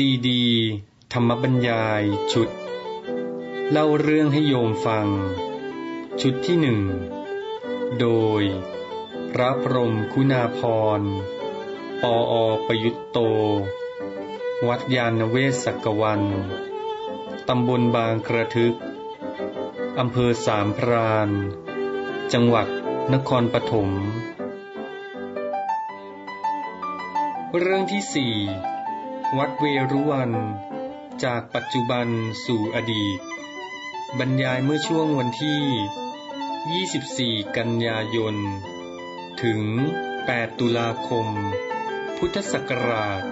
ซีดี ธรรมบรรยายชุด เล่าเรื่องให้โยมฟัง ชุดที่หนึ่ง โดย พระพรมคุณาพร ปออประยุตโต วัดยาณเวศกกวัน ตำบลบางกระทึก อำเภอสามพราน จังหวัดนครปฐม เรื่องที่สี่ วัดเวรุวัน จากปัจจุบันสู่อดีต บรรยายเมื่อช่วงวันที่ 24 กันยายน ถึง 8 ตุลาคม พุทธศักราช 2528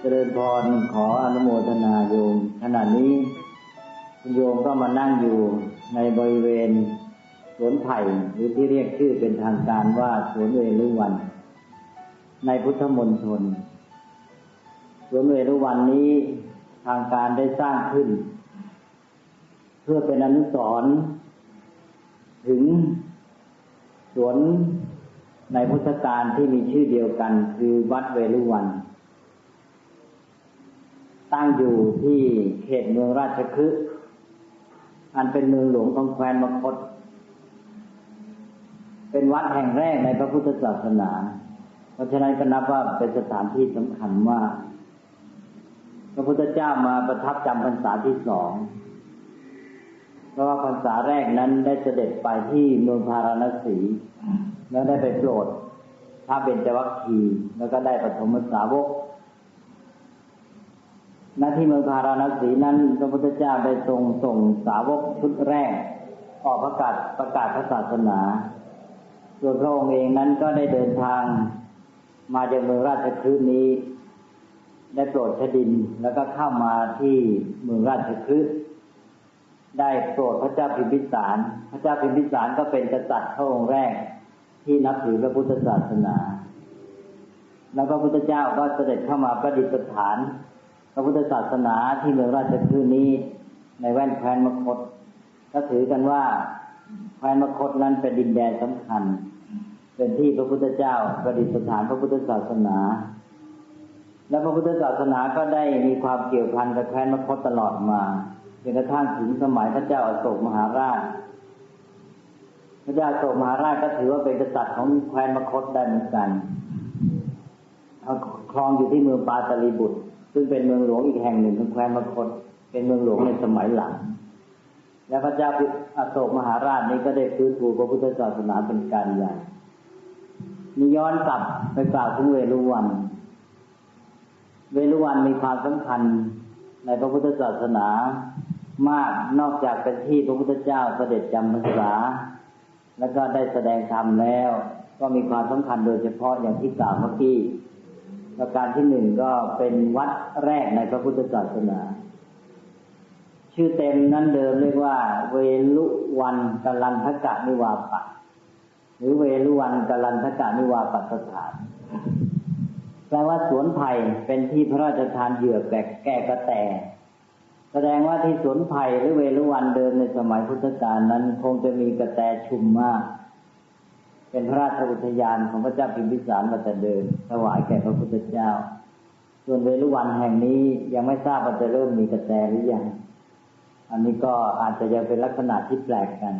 เจริญพรขออนุโมทนาโยมขณะนี้คุณโยมก็มานั่งอยู่ ในบริเวณสวนไผ่หรือที่เรียกชื่อเป็นทางการว่าสวนเวรุวัน ในพุทธมณฑลสวนเวรุวันนี้ทางการได้สร้างขึ้น เพื่อเป็นอนุสรณ์ถึงสวนในพุทธการที่มีชื่อเดียวกัน คือวัดเวรุวัน ตั้งอยู่ที่เขตเมืองราชคฤห์ อันเป็นเมืองหลวงของแคว้นมคต เป็นวัดแห่งแรกในพระพุทธศาสนา เพราะฉะนั้นก็นับว่าเป็นสถานที่สำคัญมาก พระพุทธเจ้ามาประทับจำพรรษาที่สอง เพราะว่าพรรษาแรกนั้นได้เสด็จไปที่เมืองพาราณสี แล้วได้ไปโปรดพระเบญจวัคคี แล้วก็ได้ปฐมสาวก ณที่เมืองพาราณสีนั้นพระพุทธเจ้าได้ทรงส่งสาวกชุดแรก ออกประกาศประกาศพระศาสนาส่วนพระองค์เองนั้นก็ได้เดินทางมาจากเมืองราชคฤห์นี้ ได้โปรดชดินแล้วก็เข้ามาที่เมืองราชคฤห์ได้โปรดพระเจ้าพิมพิสาร พระเจ้าพิมพิสารก็เป็นกษัตริย์พระองค์แรก ที่นับถือพระพุทธศาสนา แล้วพระพุทธเจ้าก็เสด็จเข้ามาประดิษฐาน ระพุทธศาสนาที่เมืองราชคฤห์นี้ ในแว่นแคว้นมคตก็ถือกันว่าแคว้นมคตนั้นเป็นดินแดนสำคัญ เป็นที่พระพุทธเจ้าประดิษฐานพระพุทธศาสนา และพระพุทธศาสนาก็ได้มีความเกี่ยวพันกับแคว้นมคตตลอดมาจนกระทั่งถึงสมัยพระเจ้าอโศกมหาราช พระเจ้าอโศกมหาราชก็ถือว่าเป็นกษัตริย์ของแคว้นมคตได้เหมือนกันครองอยู่ที่เมืองปาตลีบุตร ซึ่งเป็นเมืองหลวงอีกแห่งหนึ่งของแคว้นมคต เป็นเมืองหลวงในสมัยหลัง และพระเจ้าอโศกมหาราชนี้ก็ได้ฟื้นฟูพระพุทธศาสนาเป็นการใหญ่มีย้อนกลับไปกล่าวถึงเวรุวัน เวรุวันมีความสำคัญในพระพุทธศาสนามากนอกจากเป็นที่พระพุทธเจ้าเสด็จจำพรรษา แล้วก็ได้แสดงธรรมแล้ว ก็มีความสำคัญโดยเฉพาะอย่างที่กล่าวเมื่อกี้ ประการที่หนึ่งก็เป็นวัดแรกในพระพุทธศาสนา ชื่อเต็มนั้นเดิมเรียกว่า เวลุวันกลันทกะนิวาปะหรือเวลุวันกลันทกะนิวาปสถานแปลว่าสวนไผ่เป็นที่พระราชทานเหยื่อแก่แก่กระแต แสดงว่าที่สวนไผ่หรือเวลุวันเดิมในสมัยพุทธกาลนั้นคงจะมีกระแตชุมมาก เป็นพระราชอุทยานของพระเจ้าพิมพิสารมาแต่เดิมถวายแก่พระพุทธเจ้า ส่วนเวรุวันแห่งนี้ยังไม่ทราบว่าจะเริ่มมีกระแตหรือยัง อันนี้ก็อาจจะยังเป็นลักษณะที่แปลกกัน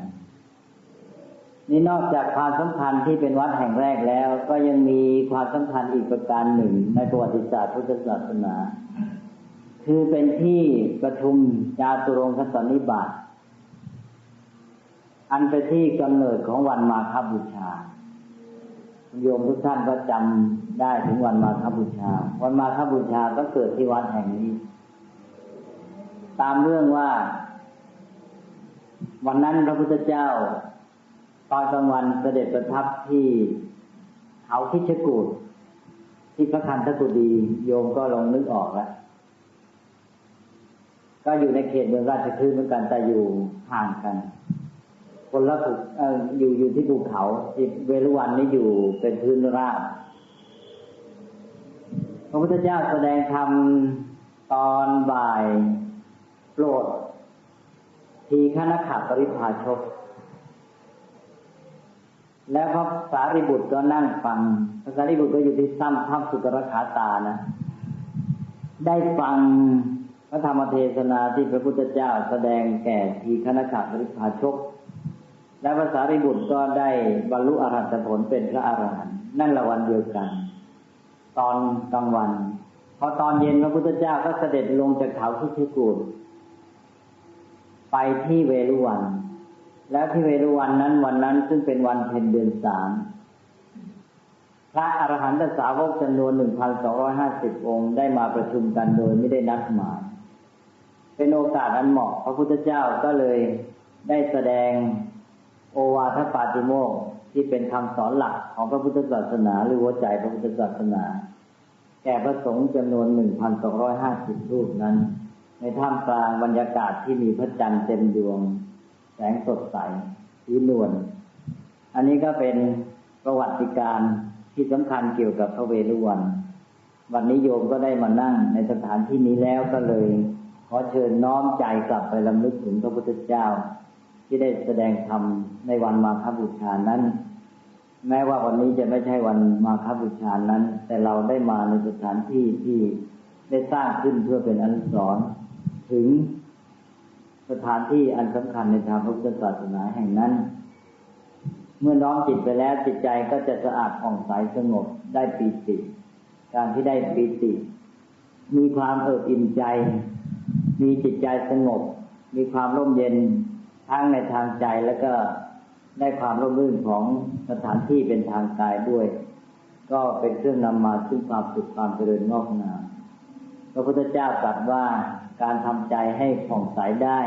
นี่นอกจากความสำคัญที่เป็นวัดแห่งแรกแล้ว ก็ยังมีความสำคัญอีกประการหนึ่งในประวัติศาสตร์พุทธศาสนา คือเป็นที่ประชุมจาตุรงคสันนิบาต อันเป็นที่กำเนิดของวันมาคบูชาโยมทุกท่านก็จำได้ถึงวันมาคบูชา วันมาคบูชาก็เกิดที่วัดแห่งนี้ ตามเรื่องว่า วันนั้นพระพุทธเจ้าตอนกลางวันเสด็จประทับที่เขาคิชกูดที่พระคันธกุฎีโยมก็ลองนึกออกแล้วก็อยู่ในเขตเมืองราชคฤห์เหมือนกันแต่อยู่ห่างกัน คนละภูอยู่อยู่ที่ภูเขาเวรุวันนี้อยู่เป็นพื้นราบพระพุทธเจ้าแสดงธรรมตอนบ่ายโปรด ทีฆนขับปริพาชก แล้วพระสารีบุตรก็นั่งฟังพระสารีบุตรก็อยู่ที่ถ้ำถ้ำสุกรขาตานะ ได้ฟังพระธรรมเทศนาที่พระพุทธเจ้าแสดงแก่ทีคณะขับปริพาชก และพระสารีบุตรก็ได้บรรลุอรหัตผลเป็นพระอรหันต์นั่นละวันเดียวกัน ตอนกลางวัน พอตอนเย็นพระพุทธเจ้าก็เสด็จลงจากเขาทุกกูดไปที่เวรุวัน แล้วที่เวรุวันนั้นวันนั้นซึ่งเป็นวันเพ็ญเดือนสามพระอรหันตสาวกจำนวนหนึ่งพันสองร้อยห้าสิบองค์ได้มาประชุมกันโดยไม่ได้นัดหมาย เป็นโอกาสอันเหมาะพระพุทธเจ้าก็เลยได้แสดง โอวาทปาติโมกข์ที่เป็นคำสอนหลักของพระพุทธศาสนาหรือหัวใจพระพุทธศาสนา แก่พระสงฆ์จำนวนหนึ่งพันสองร้อยห้าสิบรูปนั้น ในท่ามกลางบรรยากาศที่มีพระจันทร์เต็มดวง แสงสดใสสีนวลอันนี้ก็เป็นประวัติการที่สำคัญเกี่ยวกับพระเวรุวัน วันนี้โยมก็ได้มานั่งในสถานที่นี้แล้วก็เลย ขอเชิญน้อมใจกลับไปลำลึกถึงพระพุทธเจ้า ที่ได้แสดงธรรมในวันมาฆบูชานั้น แม้ว่าวันนี้จะไม่ใช่วันมาฆบูชานั้น แต่เราได้มาในสถานที่ที่ได้สร้างขึ้นเพื่อเป็นอนุสรณ์ถึงสถานที่อันสำคัญในทางพระพุทธศาสนาแห่งนั้น เมื่อน้อมจิตไปแล้วจิตใจก็จะสะอาดผ่องใสสงบได้ปีติการที่ได้ปีติ มีความเอิบอิ่มใจ มีจิตใจสงบ มีความร่มเย็น ทั้งในทางใจแล้วก็ได้ความร่มรื่นของสถานที่เป็นทางกายด้วย ก็เป็นเครื่องนำมาซึ่งความสุขความเจริญงอกงามพระพุทธเจ้าตรัสว่าการทำใจให้ผ่องใสได้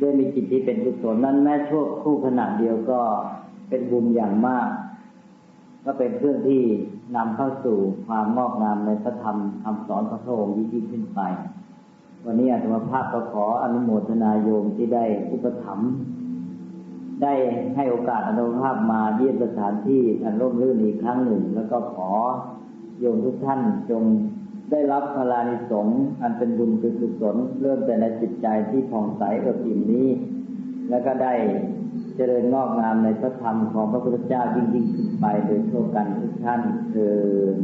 ด้วยมีจิตที่เป็นกุศลนั้นแม้ชั่วคู่ขณะเดียวก็เป็นบุญอย่างมาก ก็เป็นเครื่องที่นำเข้าสู่ความงอกงามในพระธรรมคำสอนพระองค์ยิ่งขึ้นไป วันนี้อาตมาภาพก็ขออนุโมทนาโยมที่ได้อุปถัมภ์ได้ให้โอกาสอนุภาพมาเยี่ยมสถานที่อันร่มรื่นอีกครั้งหนึ่ง แล้วก็ขอโยมทุกท่านจงได้รับพลานิสงอันเป็นบุญเป็นกุศลเริ่มแต่ในจิตใจที่ผ่องใสเอิบอิ่มนี้ แล้วก็ได้เจริญงอกงามในพระธรรมของพระพุทธเจ้ายิ่งยิ่งขึ้นไปโดยทั่วกันทุกท่านเถิด